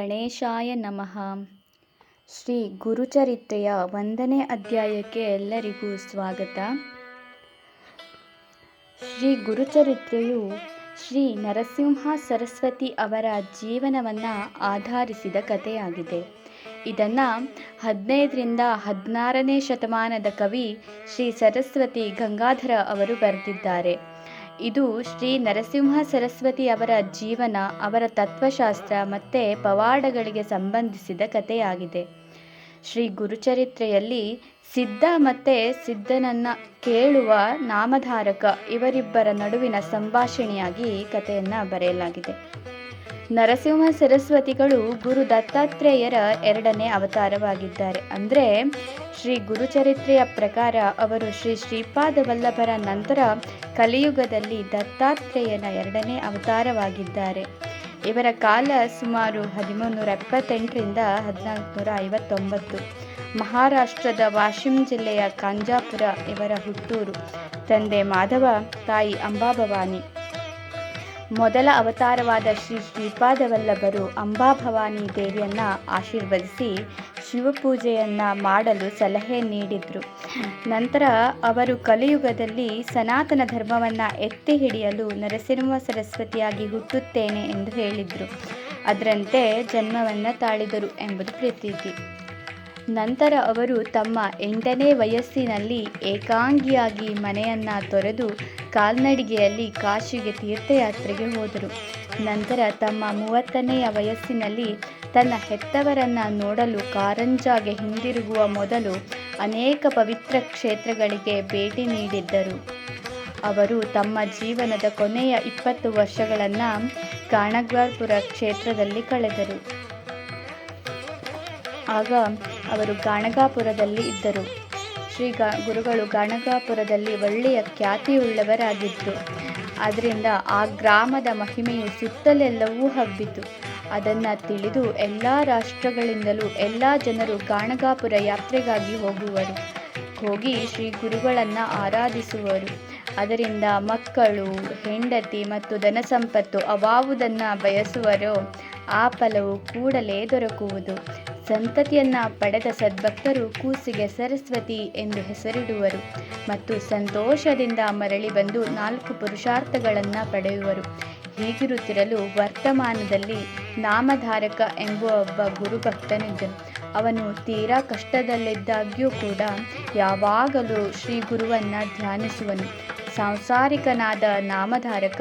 ಗಣೇಶಾಯ ನಮಃ. ಶ್ರೀ ಗುರುಚರಿತ್ರೆಯ ಒಂದನೇ ಅಧ್ಯಾಯಕ್ಕೆ ಎಲ್ಲರಿಗೂ ಸ್ವಾಗತ. ಶ್ರೀ ಗುರುಚರಿತ್ರೆಯು ಶ್ರೀ ನರಸಿಂಹ ಸರಸ್ವತಿ ಅವರ ಜೀವನವನ್ನು ಆಧರಿಸಿದ ಕಥೆಯಾಗಿದೆ. ಇದನ್ನು ಹದಿನೈದರಿಂದ ಹದಿನಾರನೇ ಶತಮಾನದ ಕವಿ ಶ್ರೀ ಸರಸ್ವತಿ ಗಂಗಾಧರ ಅವರು ಬರೆದಿದ್ದಾರೆ. ಇದು ಶ್ರೀ ನರಸಿಂಹ ಸರಸ್ವತಿ ಅವರ ಜೀವನ, ಅವರ ತತ್ವಶಾಸ್ತ್ರ ಮತ್ತು ಪವಾಡಗಳಿಗೆ ಸಂಬಂಧಿಸಿದ ಕಥೆಯಾಗಿದೆ. ಶ್ರೀ ಗುರುಚರಿತ್ರೆಯಲ್ಲಿ ಸಿದ್ಧ ಮತ್ತು ಸಿದ್ಧನನ್ನು ಕೇಳುವ ನಾಮಧಾರಕ ಇವರಿಬ್ಬರ ನಡುವಿನ ಸಂಭಾಷಣೆಯಾಗಿ ಕಥೆಯನ್ನು ಬರೆಯಲಾಗಿದೆ. ನರಸಿಂಹ ಸರಸ್ವತಿಗಳು ಗುರು ದತ್ತಾತ್ರೇಯರ ಎರಡನೇ ಅವತಾರವಾಗಿದ್ದಾರೆ. ಅಂದರೆ ಶ್ರೀ ಗುರುಚರಿತ್ರೆಯ ಪ್ರಕಾರ ಅವರು ಶ್ರೀ ಶ್ರೀಪಾದ ವಲ್ಲಭರ ನಂತರ ಕಲಿಯುಗದಲ್ಲಿ ದತ್ತಾತ್ರೇಯನ ಎರಡನೇ ಅವತಾರವಾಗಿದ್ದಾರೆ. ಇವರ ಕಾಲ ಸುಮಾರು ಹದಿಮೂನ್ನೂರ ಎಪ್ಪತ್ತೆಂಟರಿಂದ ಹದಿನಾಲ್ಕುನೂರ ಐವತ್ತೊಂಬತ್ತು ಮಹಾರಾಷ್ಟ್ರದ ವಾಶಿಂ ಜಿಲ್ಲೆಯ ಕಾಂಜಾಪುರ ಇವರ ಹುಟ್ಟೂರು. ತಂದೆ ಮಾಧವ, ತಾಯಿ ಅಂಬಾಭವಾನಿ. ಮೊದಲ ಅವತಾರವಾದ ಶ್ರೀ ಶ್ರೀಪಾದವಲ್ಲಭರು ಅಂಬಾಭವಾನಿ ದೇವಿಯನ್ನು ಆಶೀರ್ವದಿಸಿ ಶಿವಪೂಜೆಯನ್ನು ಮಾಡಲು ಸಲಹೆ ನೀಡಿದರು. ನಂತರ ಅವರು ಕಲಿಯುಗದಲ್ಲಿ ಸನಾತನ ಧರ್ಮವನ್ನು ಎತ್ತಿ ಹಿಡಿಯಲು ನರಸಿಂಹ ಸರಸ್ವತಿಯಾಗಿ ಹುಟ್ಟುತ್ತೇನೆ ಎಂದು ಹೇಳಿದರು. ಅದರಂತೆ ಜನ್ಮವನ್ನು ತಾಳಿದರು ಎಂಬುದು ಪ್ರತೀತಿ. ನಂತರ ಅವರು ತಮ್ಮ ಎಂಟನೇ ವಯಸ್ಸಿನಲ್ಲಿ ಏಕಾಂಗಿಯಾಗಿ ಮನೆಯನ್ನು ತೊರೆದು ಕಾಲ್ನಡಿಗೆಯಲ್ಲಿ ಕಾಶಿಗೆ ತೀರ್ಥಯಾತ್ರೆಗೆ ಹೋದರು. ನಂತರ ತಮ್ಮ ಮೂವತ್ತನೆಯ ವಯಸ್ಸಿನಲ್ಲಿ ತನ್ನ ಹೆತ್ತವರನ್ನು ನೋಡಲು ಕಾರಂಜಾಗೆ ಹಿಂದಿರುಗುವ ಮೊದಲು ಅನೇಕ ಪವಿತ್ರ ಕ್ಷೇತ್ರಗಳಿಗೆ ಭೇಟಿ ನೀಡಿದ್ದರು. ಅವರು ತಮ್ಮ ಜೀವನದ ಕೊನೆಯ ಇಪ್ಪತ್ತು ವರ್ಷಗಳನ್ನು ಕಾಣಗ್ವಾರ್ಪುರ ಕ್ಷೇತ್ರದಲ್ಲಿ ಕಳೆದರು. ಆಗ ಅವರು ಗಾಣಗಾಪುರದಲ್ಲಿ ಇದ್ದರು. ಶ್ರೀ ಗಾ, ಗುರುಗಳು ಗಾಣಗಾಪುರದಲ್ಲಿ ಒಳ್ಳೆಯ ಖ್ಯಾತಿಯುಳ್ಳವರಾಗಿದ್ದರು ಆದ್ದರಿಂದ ಆ ಗ್ರಾಮದ ಮಹಿಮೆಯು ಸುತ್ತಲೆಲ್ಲವೂ ಹಬ್ಬಿತು. ಅದನ್ನು ತಿಳಿದು ಎಲ್ಲ ರಾಷ್ಟ್ರಗಳಿಂದಲೂ ಎಲ್ಲ ಜನರು ಗಾಣಗಾಪುರ ಯಾತ್ರೆಗಾಗಿ ಹೋಗುವರು. ಹೋಗಿ ಶ್ರೀ ಗುರುಗಳನ್ನು ಆರಾಧಿಸುವರು. ಅದರಿಂದ ಮಕ್ಕಳು, ಹೆಂಡತಿ ಮತ್ತು ಧನ ಸಂಪತ್ತು ಅವಾವುದನ್ನು ಬಯಸುವರೋ, ಆ ಫಲವು ಕೂಡಲೇ ದೊರಕುವುದು. ಸಂತತಿಯನ್ನು ಪಡೆದ ಸದ್ಭಕ್ತರು ಕೂಸಿಗೆ ಸರಸ್ವತಿ ಎಂದು ಹೆಸರಿಡುವರು ಮತ್ತು ಸಂತೋಷದಿಂದ ಮರಳಿ ಬಂದು ನಾಲ್ಕು ಪುರುಷಾರ್ಥಗಳನ್ನು ಪಡೆಯುವರು. ಹೀಗಿರುತ್ತಿರಲು ವರ್ತಮಾನದಲ್ಲಿ ನಾಮಧಾರಕ ಎಂಬುವ ಒಬ್ಬ ಗುರುಭಕ್ತನಿದ್ದನು ಅವನು ತೀರಾ ಕಷ್ಟದಲ್ಲಿದ್ದಾಗ್ಯೂ ಕೂಡ ಯಾವಾಗಲೂ ಶ್ರೀ ಗುರುವನ್ನು ಧ್ಯಾನಿಸುವನು. ಸಾಂಸಾರಿಕನಾದ ನಾಮಧಾರಕ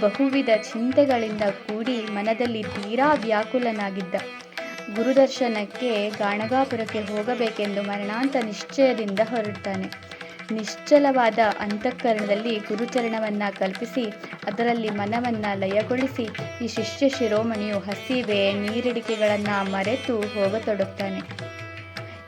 ಬಹುವಿಧ ಚಿಂತೆಗಳಿಂದ ಕೂಡಿ ಮನದಲ್ಲಿ ತೀರಾ ವ್ಯಾಕುಲನಾಗಿದ್ದ. ಗುರುದರ್ಶನಕ್ಕೆ ಗಾಣಗಾಪುರಕ್ಕೆ ಹೋಗಬೇಕೆಂದು ಮರಣಾಂತ ನಿಶ್ಚಯದಿಂದ ಹೊರಡ್ತಾನೆ ನಿಶ್ಚಲವಾದ ಅಂತಃಕರಣದಲ್ಲಿ ಗುರುಚರಣವನ್ನು ಕಲ್ಪಿಸಿ, ಅದರಲ್ಲಿ ಮನವನ್ನು ಲಯಗೊಳಿಸಿ ಈ ಶಿಷ್ಯ ಶಿರೋಮಣಿಯು ಹಸಿವೆ ನೀರಿಡಿಕೆಗಳನ್ನು ಮರೆತು ಹೋಗತೊಡಗ್ತಾನೆ.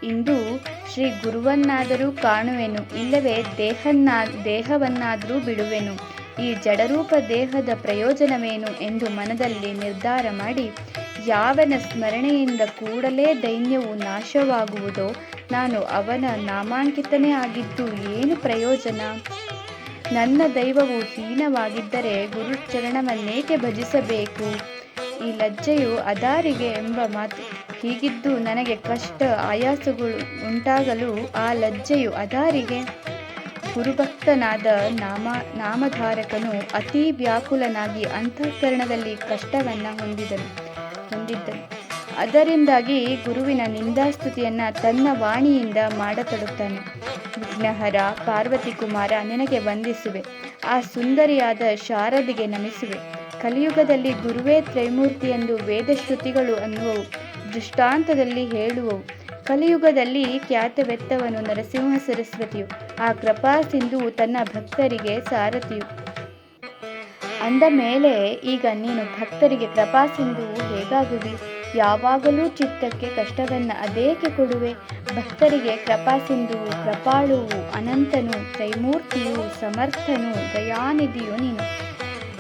ಇಂದು ಶ್ರೀ ಗುರುವನ್ನಾದರೂ ಕಾಣುವೆನು, ಇಲ್ಲವೇ ದೇಹನ್ನಾ, ದೇಹವನ್ನಾದರೂ ಬಿಡುವೆನು. ಈ ಜಡರೂಪ ದೇಹದ ಪ್ರಯೋಜನವೇನು ಎಂದು ಮನದಲ್ಲಿ ನಿರ್ಧಾರ ಮಾಡಿ, ಯಾವನ ಸ್ಮರಣೆಯಿಂದ ಕೂಡಲೇ ದೈನ್ಯವು ನಾಶವಾಗುವುದೋ, ನಾನು ಅವನ ನಾಮಾಂಕಿತನೇ ಆಗಿದ್ದು ಏನು ಪ್ರಯೋಜನ? ನನ್ನ ದೈವವು ಹೀನವಾಗಿದ್ದರೆ ಗುರುಚರಣವನ್ನೇಕೆ ಭಜಿಸಬೇಕು? ಈ ಲಜ್ಜೆಯು ಅದಾರಿಗೆ ಎಂಬ ಮಾತು. ಹೀಗಿದ್ದು ನನಗೆ ಕಷ್ಟ, ಆಯಾಸಗಳು ಉಂಟಾಗಲು ಆ ಲಜ್ಜೆಯು ಅದಾರಿಗೆ. ಗುರುಭಕ್ತನಾದ ನಾಮ, ನಾಮಧಾರಕನು ಅತಿ ವ್ಯಾಕುಲನಾಗಿ ಅಂತಃಕರಣದಲ್ಲಿ ಕಷ್ಟವನ್ನು ಹೊಂದಿದನು, ಹೊಂದಿದ್ದನು. ಅದರಿಂದಾಗಿ ಗುರುವಿನ ನಿಂದಾಸ್ತುತಿಯನ್ನು ತನ್ನ ವಾಣಿಯಿಂದ ಮಾಡತೊಡುತ್ತಾನೆ ವಿಘ್ನಹರ, ಪಾರ್ವತಿ ಕುಮಾರ ನಿನಗೆ ವಂದಿಸುವೆ. ಆ ಸುಂದರಿಯಾದ ಶಾರದಿಗೆ ನಮಿಸುವೆ. ಕಲಿಯುಗದಲ್ಲಿ ಗುರುವೇ ತ್ರೈಮೂರ್ತಿ ಎಂದು ವೇದಶ್ರುತಿಗಳು ಅನ್ನುವವು. ದೃಷ್ಟಾಂತದಲ್ಲಿ ಹೇಳುವವು. ಕಲಿಯುಗದಲ್ಲಿ ಖ್ಯಾತವೆತ್ತವನು ನರಸಿಂಹ ಸರಸ್ವತಿಯು. ಆ ಕೃಪಾ ಸಿಂಧು ತನ್ನ ಭಕ್ತರಿಗೆ ಸಾರಥಿಯು ಅಂದ ಮೇಲೆ, ಈಗ ನೀನು ಭಕ್ತರಿಗೆ ಕೃಪಾ ಸಿಂಧು ಹೇಗಾಗುವಿ ಯಾವಾಗಲೂ ಚಿತ್ತಕ್ಕೆ ಕಷ್ಟವನ್ನು ಅದೇಕೆ ಕೊಡುವೆ? ಭಕ್ತರಿಗೆ ಕೃಪಾ ಸಿಂಧುವು ಕೃಪಾಳುವು ಅನಂತನು, ತ್ರೈಮೂರ್ತಿಯು ಸಮರ್ಥನು, ದಯಾನಿಧಿಯು ನೀನು.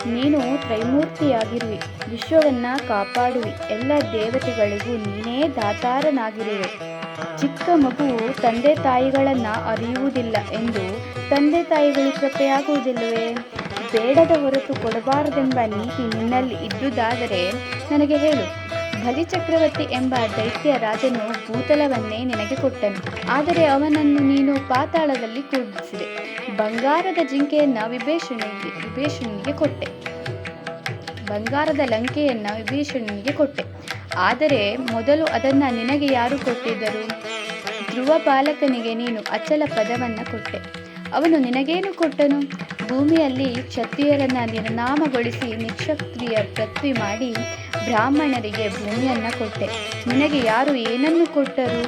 ನೀನು ತ್ರೈಮೂರ್ತಿಯಾಗಿರುವಿ, ವಿಶ್ವವನ್ನು ಕಾಪಾಡುವಿ, ಎಲ್ಲ ದೇವತೆಗಳಿಗೂ ನೀನೇ ದಾತಾರನಾಗಿರುವೆ. ಚಿಕ್ಕ ಮಗು ತಂದೆ ತಾಯಿಗಳನ್ನು ಅರಿಯುವುದಿಲ್ಲ ಎಂದು ತಂದೆ ತಾಯಿಗಳು ಕೃಪೆಯಾಗುವುದಿಲ್ಲವೇ? ಬೇಡದ ಹೊರತು ಕೊಡಬಾರದೆಂಬ ನೀತಿ ನಿನ್ನಲ್ಲಿ ಇದ್ದುದಾದರೆ ನನಗೆ ಹೇಳು ಬಲಿಚಕ್ರವರ್ತಿ ಎಂಬ ದೈತ್ಯ ರಾಜನು ಭೂತಲವನ್ನೇ ನಿನಗೆ ಕೊಟ್ಟನು. ಆದರೆ ಅವನನ್ನು ನೀನು ಪಾತಾಳದಲ್ಲಿ ಕೂಡಿಸಿದೆ. ಬಂಗಾರದ ಜಿಂಕೆಯನ್ನ ವಿಭೀಷಣನಿಗೆ ವಿಭೀಷಣನಿಗೆ ಕೊಟ್ಟೆ. ಬಂಗಾರದ ಲಂಕೆಯನ್ನ ವಿಭೀಷಣನಿಗೆ ಕೊಟ್ಟೆ. ಆದರೆ ಮೊದಲು ಅದನ್ನ ನಿನಗೆ ಯಾರು ಕೊಟ್ಟಿದ್ದರು? ಧ್ರುವ ಬಾಲಕನಿಗೆ ನೀನು ಅಚಲ ಪದವನ್ನ ಕೊಟ್ಟೆ. ಅವನು ನಿನಗೇನು ಕೊಟ್ಟನು? ಭೂಮಿಯಲ್ಲಿ ಕ್ಷತ್ರಿಯರನ್ನ ನಿರ್ನಾಮಗೊಳಿಸಿ ನಿಕ್ಷತ್ರಿಯ ಪೃಥ್ವಿ ಮಾಡಿ ಬ್ರಾಹ್ಮಣರಿಗೆ ಭೂಮಿಯನ್ನ ಕೊಟ್ಟೆ. ನಿನಗೆ ಯಾರು ಏನನ್ನು ಕೊಟ್ಟರು?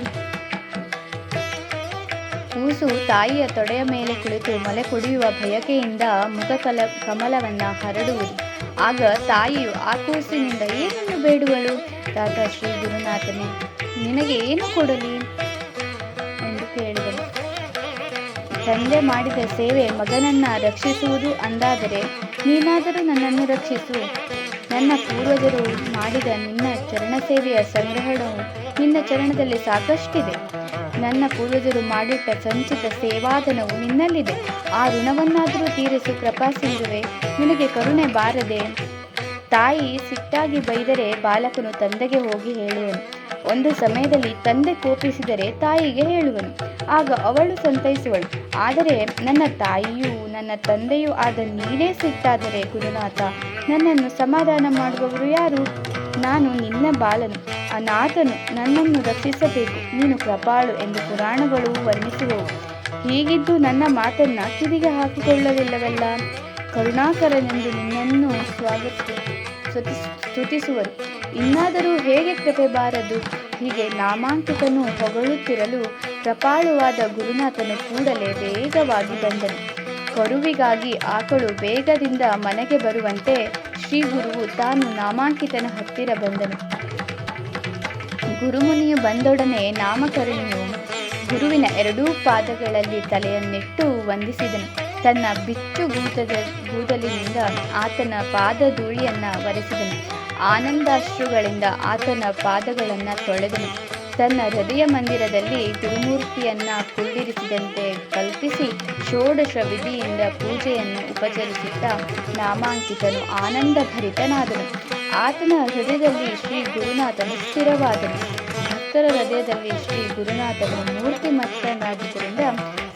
ಕೂಸು ತಾಯಿಯ ತೊಡೆಯ ಮೇಲೆ ಕುಳಿತು ಮಲೆ ಕುಡಿಯುವ ಬಯಕೆಯಿಂದ ಮುಖಕಲ ಕಮಲವನ್ನ ಹರಡುವುದು. ಆಗ ತಾಯಿಯು ಆ ಕೂಸಿನಿಂದ ಏನನ್ನು ಬೇಡುವಳು? ತಾತ ಶ್ರೀ ಗುರುನಾಥನೇ, ನಿನಗೆ ಏನು ಕೊಡಲಿ? ತಂದೆ ಮಾಡಿದ ಸೇವೆ ಮಗನನ್ನ ರಕ್ಷಿಸುವುದು ಅಂದಾದರೆ ನೀನಾದರೂ ನನ್ನನ್ನು ರಕ್ಷಿಸು. ನನ್ನ ಪೂರ್ವಜರು ಮಾಡಿದ ನಿನ್ನ ಚರಣ ಸೇವೆಯ ಸಂಗ್ರಹಣವು ನಿನ್ನ ಚರಣದಲ್ಲಿ ಸಾಕಷ್ಟಿದೆ. ನನ್ನ ಪೂರ್ವಜರು ಮಾಡಿಟ್ಟ ಸಂಚಿತ ಸೇವಾಧನವು ನಿನ್ನಲ್ಲಿದೆ. ಆ ಋಣವನ್ನಾದರೂ ತೀರಿಸು ಕೃಪಾಸಿಂಧುವೆ, ನಿನಗೆ ಕರುಣೆ ಬಾರದೆ ತಾಯಿ ಸಿಟ್ಟಾಗಿ ಬೈದರೆ ಬಾಲಕನು ತಂದೆಗೆ ಹೋಗಿ ಹೇಳುವನು. ಒಂದು ಸಮಯದಲ್ಲಿ ತಂದೆ ಕೋಪಿಸಿದರೆ ತಾಯಿಗೆ ಹೇಳುವನು. ಆಗ ಅವಳು ಸಂತೈಸುವಳು. ಆದರೆ ನನ್ನ ತಾಯಿಯೂ ನನ್ನ ತಂದೆಯೂ ಆದ ನೀನೇ ಸಿಟ್ಟಾದರೆ ಗುರುನಾಥ, ನನ್ನನ್ನು ಸಮಾಧಾನ ಮಾಡುವವರು ಯಾರು? ನಾನು ನಿನ್ನ ಬಾಲನು, ಅನಾಥನು, ನನ್ನನ್ನು ರಕ್ಷಿಸಬೇಕು. ನೀನು ಕೃಪಾಳು ಎಂದು ಪುರಾಣಗಳು ವರ್ಣಿಸುವವು. ಹೀಗಿದ್ದು ನನ್ನ ಮಾತನ್ನ ಕಿವಿಗೆ ಹಾಕಿಕೊಳ್ಳಲಿಲ್ಲವಲ್ಲ? ಕರುಣಾಕರನೆಂದು ನಿನ್ನನ್ನು ಸ್ವಾಗತ ಸ್ತುತಿಸುವರು. ಇನ್ನಾದರೂ ಹೇಗೆ ಕೃಪೆ ಬಾರದು ಹೀಗೆ ನಾಮಾಂಕಿತನು ಹೊಗಳುತ್ತಿರಲು ಕೃಪಾಳುವಾದ ಗುರುನಾಥನು ಕೂಡಲೇ ವೇಗವಾಗಿ ಬಂದನು. ಕರುವಿಗಾಗಿ ಆಕಳು ಬೇಗದಿಂದ ಮನೆಗೆ ಬರುವಂತೆ ಶ್ರೀ ಗುರುವು ತಾನು ನಾಮಾಂಕಿತನ ಹತ್ತಿರ ಬಂದನು. ಗುರುಮುನಿಯು ಬಂದೊಡನೆ ನಾಮಕರಣಿಯು ಗುರುವಿನ ಎರಡೂ ಪಾದಗಳಲ್ಲಿ ತಲೆಯನ್ನಿಟ್ಟು ವಂದಿಸಿದನು. ತನ್ನ ಬಿಚ್ಚು ಗೂದದ ಗೂದಲಿನಿಂದ ಆತನ ಪಾದ ಧೂಳಿಯನ್ನ ಒರೆಸಿದನು. ಆನಂದಾಶ್ರುಗಳಿಂದ ಆತನ ಪಾದಗಳನ್ನು ತೊಳೆದನು. ತನ್ನ ಹೃದಯ ಮಂದಿರದಲ್ಲಿ ಗುರುಮೂರ್ತಿಯನ್ನ ಕುಳ್ಳಿರಿಸಿದಂತೆ ಕಲ್ಪಿಸಿ ಷೋಡಶ ವಿಧಿಯಿಂದ ಪೂಜೆಯನ್ನು ಉಪಚರಿಸುತ್ತಾ ನಾಮಾಂಕಿತನು ಆನಂದಭರಿತನಾದನು. ಆತನ ಹೃದಯದಲ್ಲಿ ಶ್ರೀ ಗುರುನಾಥನು ಸ್ಥಿರವಾದನು. ಭಕ್ತರ ಹೃದಯದಲ್ಲಿ ಶ್ರೀ ಗುರುನಾಥನು ಮೂರ್ತಿಮತ್ತನಾಗಿದ್ದರಿಂದ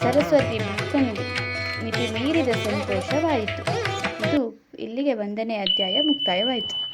ಸರಸ್ವತಿ ಭಕ್ತನಿಗೆ ಮಿತಿ ಮೀರಿದ ಸಂತೋಷವಾಯಿತು. ಇದು ಇಲ್ಲಿಗೆ ಒಂದನೇ ಅಧ್ಯಾಯ ಮುಕ್ತಾಯವಾಯಿತು.